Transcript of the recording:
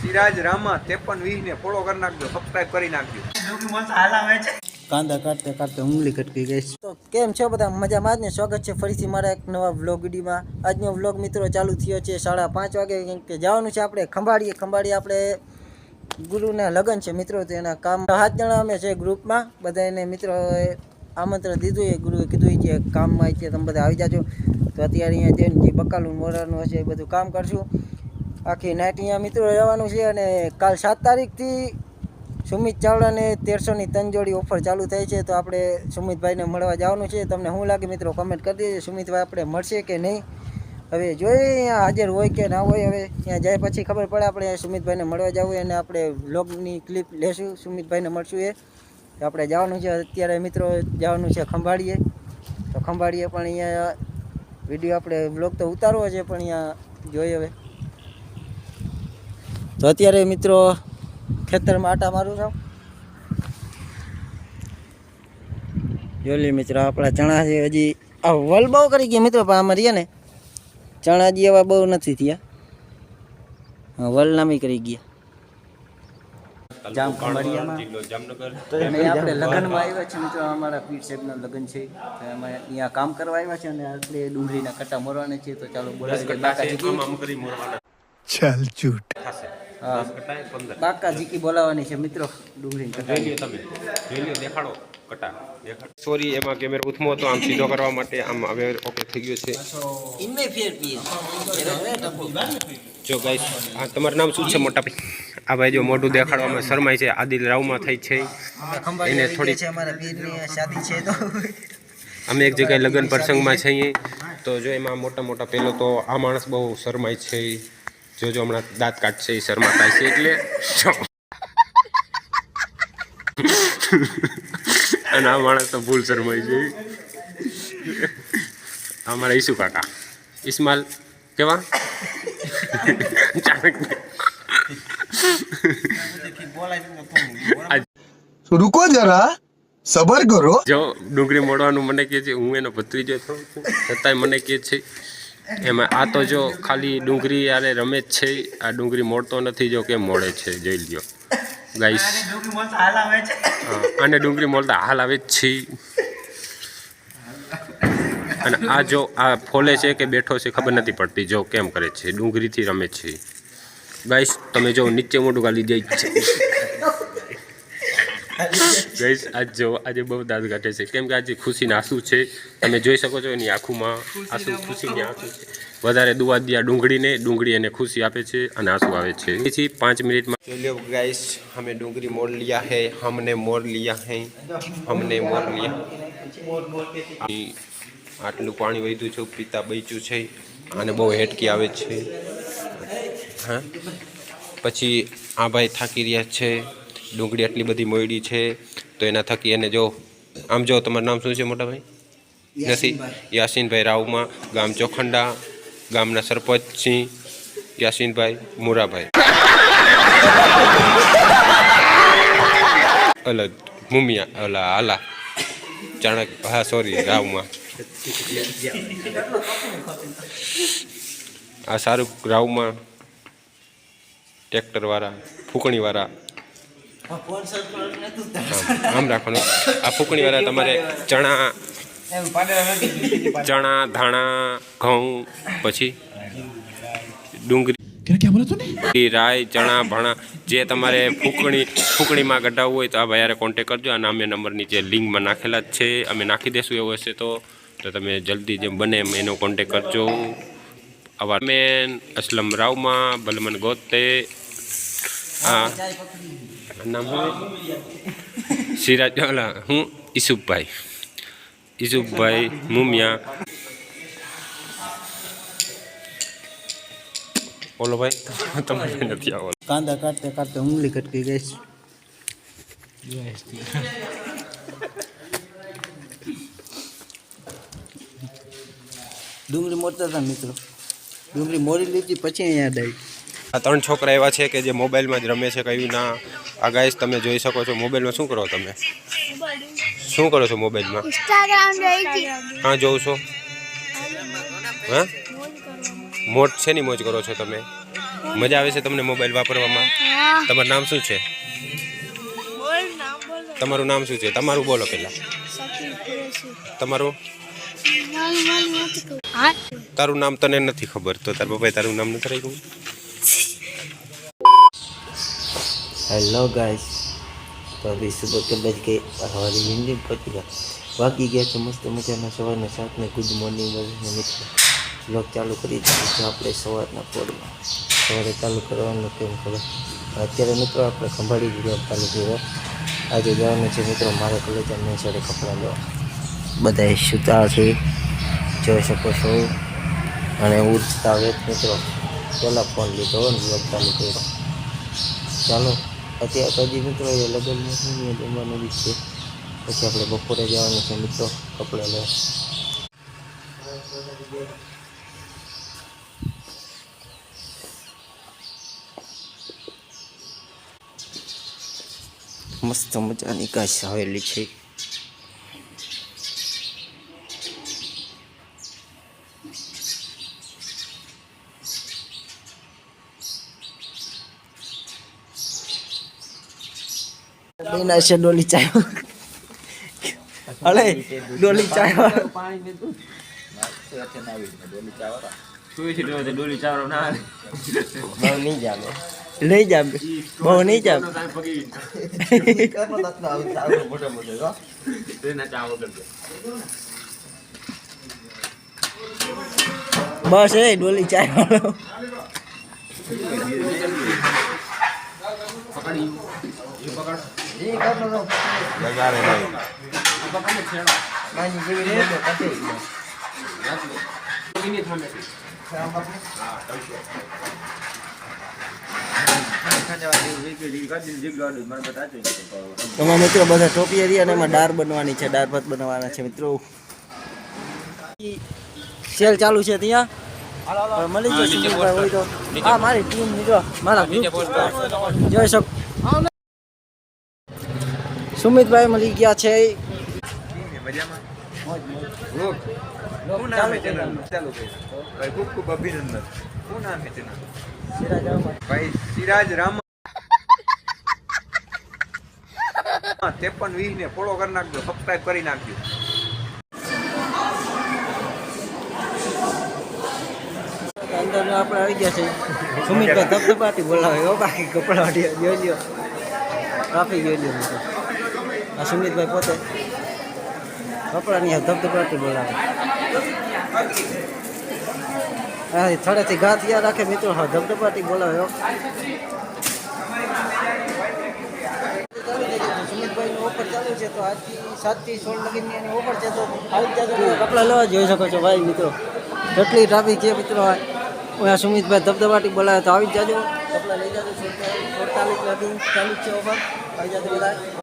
સિરાજ, રામા, ત્રેપન, વીસ ને ફોલો કરી નાખજો સબસ્ક્રાઇબ કરી નાખજો. કાંદા કાઢતે કાઢતે ઉંગલી કટકી ગઈ તો કેમ છો બધા? મજામાં? જ ને સ્વાગત છે ફરીથી મારા એક નવા વ્લોગ વિડીયોમાં આજનો વ્લોગ મિત્રો ચાલુ થયો છે સાડા પાંચ વાગે, કેમ કે જવાનું છે આપણે ખંભાળીએ ખંભાળીએ આપણે ગુરુના લગ્ન છે મિત્રો, તો એના કામ સાત જણા અમે છે ગ્રુપમાં. બધાને મિત્રોએ આમંત્રણ દીધું, એ ગુરુએ કીધું કે કામમાં છે તમે બધા આવી જાજો. તો અત્યારે અહીંયા જઈને જે બકાલું મોરાનું હશે એ બધું કામ કરશું. આખી નાઇટ અહીંયા મિત્રો રહેવાનું છે અને કાલ સાત તારીખથી સુમિત ચાવડાને તેરસોની તંજોડી ઓફર ચાલુ થાય છે. તો આપણે સુમિતભાઈને મળવા જવાનું છે. તમને શું લાગે મિત્રો કમેન્ટ કરી દેજો. સુમિતભાઈ આપણે મળશે કે નહીં? હવે જોઈએ અહીંયા હાજર હોય કે ના હોય. હવે ત્યાં જાય પછી ખબર પડે. આપણે સુમિતભાઈને મળવા જવું અને આપણે વ્લોગની ક્લિપ લેશું. સુમિતભાઈને મળશું એ. આપણે જવાનું છે. અત્યારે મિત્રો જવાનું છે ખંભાળીએ. તો ખંભાળીએ પણ અહીંયા વીડિયો આપણે બ્લોગ તો ઉતારવો છે, પણ અહીંયા જોઈએ હવે. તો અત્યારે મિત્રો ખેતરમાં આટા મારું છું. જોલી મિત્રો, આપણા ચણા છે, હજી આ વલ બહુ કરી ગયા મિત્રો, પણ આમાં રહ્યા ને. ચણા હજી એવા બહુ નથી થયા. વલ નામી કરી ગયા. લગ્નમાં આવ્યા છીએ મિત્રો અમારા પીર સાહેબના લગ્ન છે. અમે અહીંયા કામ કરવા આવ્યા છે અને આપણે ડુંગળીના કટ્ટા મોરવાના છે તો ચાલો બોલાવી ચાલ ચૂટ બાકાજી કી છે મિત્રો ડુંગળી જોઈ તમે. જોઈ દેખાડો કટા સોરી એમાં કેમેરો ઉથમો હતો આમ સીધો કરવા માટે આમ હવે ઓકે થઈ ગયો છે. તમારું નામ શું છે મોટા ભાઈ? આ ભાઈ જો મોઢું દેખાડવામાં શરમાય છે. આદિલ રાવમાં થઈ છે. એને થોડી- અમે એક જગ્યાએ લગ્ન પ્રસંગમાં છીએ. તો જો એમાં મોટા મોટા પેલો તો આ માણસ બહુ શરમાય છે. જો જો હમણાં દાંત કાઢશે એ શરમાતા છે એટલે અને આ માણસ તો ભૂલ શરમાય છે. અમારા ઈસુ કાકા. ઇસ્માલ કેવા? રૂકો જરા સબર કરો. જો ડુંગળી મોડવાનું મને કહે છે હું એનો ભત્રીજો થઉં છું. છતાંય મને કહે છે એમાં આ તો જો ખાલી ડુંગળી યારે રમે જ છે આ ડુંગળી મોડતો નથી જો કેમ મોડે છે જોઈ લ્યો. ગાઈસ અને ડુંગળી મોડતા હાલ આવે જ છે. અને આ જો આ ફોલે છે કે બેઠો છે ખબર નથી પડતી જો કેમ કરે છે ડુંગળીથી રમે છે. ગાઈસ તમે જો નીચે મોટું ગાલી દે છે. ગઈસ આજ જો આજે બહુ દાંત કાઢે છે. કેમ કે આજે ખુશીના આંસુ છે. તમે જોઈ શકો છો એની આંખોમાં આંસુ ખુશીની આંસુ છે. વધારે દુવા દિયા ડુંગળીને. ડુંગળી એને ખુશી આપે છે અને આંસુ આવે છે. પછી પાંચ મિનિટમાં ચલો ગાઈસ અમે ડુંગળી મોર લિયા હે હમને મોર લિયા હે હમને મોર લિયા આટલું પાણી વધ્યું છે પીતા બચ્યું છે અને બહુ હેટકી આવે છે. હા? પછી આ ભાઈ થાકી રહ્યા છે. ડુંગળી આટલી બધી મોયડી છે તો એના થકી એને જો આમ જો તમારું નામ શું છે મોટા ભાઈ નથી યાસીનભાઈ રાવમાં ગામ ચોખંડા ગામના સરપંચ સિંહ યાસીનભાઈ મુરાભાઈ. અલગ મુમિયા ઓલા આલા ચાણક હા સોરી રાવમાં આ સારું રાવમાં ટ્રેક્ટરવાળા ફૂકણીવાળા આમ આમ રાખવાનું. આ ફૂકણીવાળા તમારે ચણા ચણા ધાણા ઘઉં પછી ડુંગળી. રાય ચણા ભણા જે તમારે ફૂકણી ફૂકણીમાં કઢાવવું હોય તો આ ભાઈ કોન્ટેક કરજો. અને અમે નંબર નીચે લિંકમાં નાખેલા જ છે અમે નાખી દેશું એવું હશે તો. તો તમે જલ્દી જેમ બને એમ એનો કોન્ટેક કરજો. આવા મેન અસલમ રાવમાં બલમન ગોતે. હા. નામ શું સિરાજ ઓલા હું ઈસુફભાઈ ઈસુફભાઈ મુમિયા ઓલો ભાઈ તમને નથી આવો કાંદા કાઢતે કાઢતે ઉંગલી કટકી ગઈ છે ડુંગળી મોરતા હતા મિત્રો. ડુંગળી મોરી લીધી પછી અહીંયા ડાઈ. આ ત્રણ છોકરા એવા છે કે જે મોબાઈલમાં જ રમે છે કયું ના. આ ગાઈસ તમે જોઈ શકો છો મોબાઈલમાં શું કરો તમે? શું કરો છો મોબાઈલમાં? છે જોઉં છો. હા? મોટની મોજ કરો છો તમે? મજા આવે છે તમને મોબાઈલ વાપરવામાં? તમારું નામ શું છે? બોલ ના બોલો. તમારું નામ શું છે? તમારું બોલો પહેલાં. તમારું? હા તારું નામ તને નથી ખબર તો તાર પપ્પાએ તારું નામ નથી રાખ્યું? હેલો ગાઈસ તો અભી સુબહ के बज गए हमारी हिंदी में पहुंच गया बाकी ગયા છે મસ્ત મજાના સવારના સાતને ગુડ મોર્નિંગ બધાને મિત્રો બ્લોગ ચાલુ કરી દીધું છે આપણે સવારના પોરમાં સવારે ચાલુ કરવાનું કેમ ખબર અત્યારે મિત્રો આપણે ખંભાળી બ્લોગ ચાલુ કર્યો આજે જવાનું છે મિત્રો મારા કોલેજ અને સાડે કપડાં લેવા બધા સુતા છે જોઈ શકો છો અને ઉઠતા વેત મિત્રો પહેલાં ફોન લીધો અને બ્લોગ ચાલુ કર્યો ચાલો અત્યારે તો હજી મિત્રો એ લગ્ન નથી જમવાનું બી છે. પછી આપણે બપોરે જવાનું છે મિત્રો, કપડાં લેવા. મસ્ત મજાની કાશ આવેલી છે. છે ડોલી ચાય અલે ડોલી ચાય બહુ નહીં જામે નહીં જામે બહુ નહીં જામે બસ એ ડોલી ચાય તમારા મિત્રો બધા ટોપી હતી અને એમાં દાળ બનવાની છે દાળ ભાત બનાવવાના છે મિત્રો. સેલ ચાલુ છે ત્યાં? મળી જશે હોય તો. હા મારી ટીમ મિત્રો મારા જોઈ શકો સુમિતભાઈ મળી ગયા છે. ખૂબ ખૂબ અભિનંદન શું નામ છે ચેનલ ભાઈ સિરાજ રામા ત્રેપન વીસ ને ફોલો કરી નાખજો સબસ્ક્રાઇબ કરી નાખજો અંદર આપણે આવી ગયા છે સુમિતભાઈ ધબધબાટી બોલાવે બાકી કપડા લ્યો. ટ્રાફિક મિત્રો આ સુમિતભાઈ પોતે કપડાની ધબધબાટી બોલાવે. હા થોડેથી ઘા થયા રાખે મિત્રો હા ધબધબાટી બોલાવે સુમિતભાઈનો ઓફર ચાલુ છે તો આજથી સાતથી સોળ લગીની એની ઓફર છે તો આવી જજો. કપડાં લેવા જોઈ શકો છો ભાઈ મિત્રો. કેટલી ટ્રાફિક છે મિત્રો આ. સુમિતભાઈ ધબધબાટી બોલાવે તો આવી જ જાજો. કપડાં લઈ જાજો સુડતાલીસ લગી ચાલુ છે ઓફર. આવી જાજો બધા